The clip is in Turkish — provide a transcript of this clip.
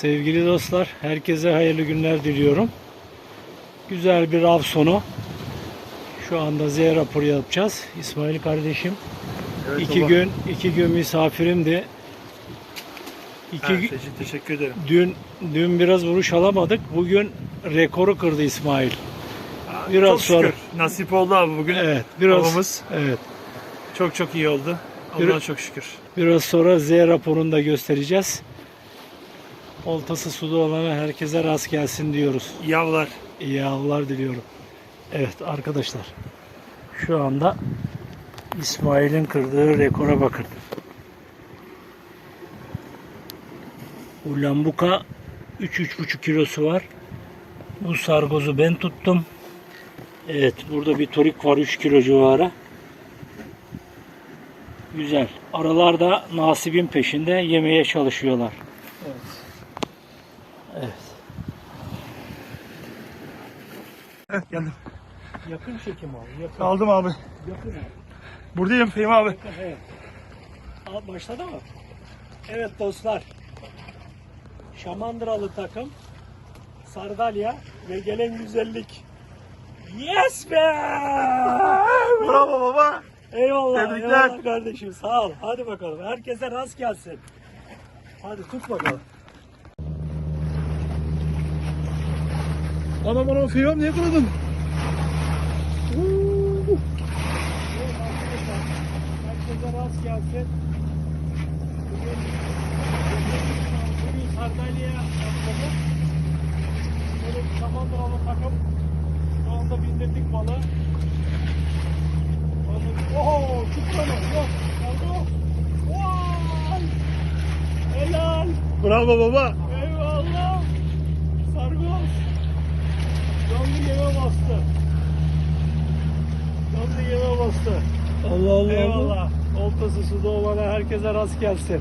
Sevgili dostlar, herkese hayırlı günler diliyorum. Güzel bir av sonu. Şu anda Z raporu yapacağız. İsmail kardeşim Evet, iki baba. gün iki gün misafirimdi. İki Evet, teşekkür, ederim. dün dün biraz vuruş alamadık. Bugün rekoru kırdı İsmail. Biraz çok sonra şükür. Nasip oldu abi bugün. evet biraz Avımız evet çok çok iyi oldu. Allah'a çok şükür. biraz sonra Z raporunu da göstereceğiz. Oltası suda olana herkese rast gelsin diyoruz. İyi avlar. İyi avlar diliyorum. Evet arkadaşlar. Şu anda İsmail'in kırdığı rekora bakın. Bu lambuka 3-3,5 kilosu var. Bu sargozu ben tuttum. Evet burada bir torik var 3 kilo civarı. Güzel. Aralarda nasibin peşinde yemeye çalışıyorlar. Evet. Evet. Evet geldim. Yakın çekim abi. Yakın. Aldım abi. Yakın abi. Buradayım Fehmi abi. Evet. Al, başladı mı? Evet dostlar. Şamandıralı takım. Sardalya ve gelen güzellik. Yes be! Bravo baba. Eyvallah, Tebrikler. eyvallah kardeşim. Sağ ol. Hadi bakalım. Herkese rast gelsin. Hadi tut bakalım. Anam anam abi niye kırdın? Herkese rast gelsin. Bugün, bugün Sardalya'ya atladık. Böyle bir Şamandıralı takım. Şu anda bindirdik balı. Oho! Çıktı mı? Yok. Vay! Helal! Bravo baba. Eyvallah! Sargos! Canlı yeme bastı. Canlı yeme bastı. Allah Allah. Eyvallah. Oltası suda olana herkese rast gelsin.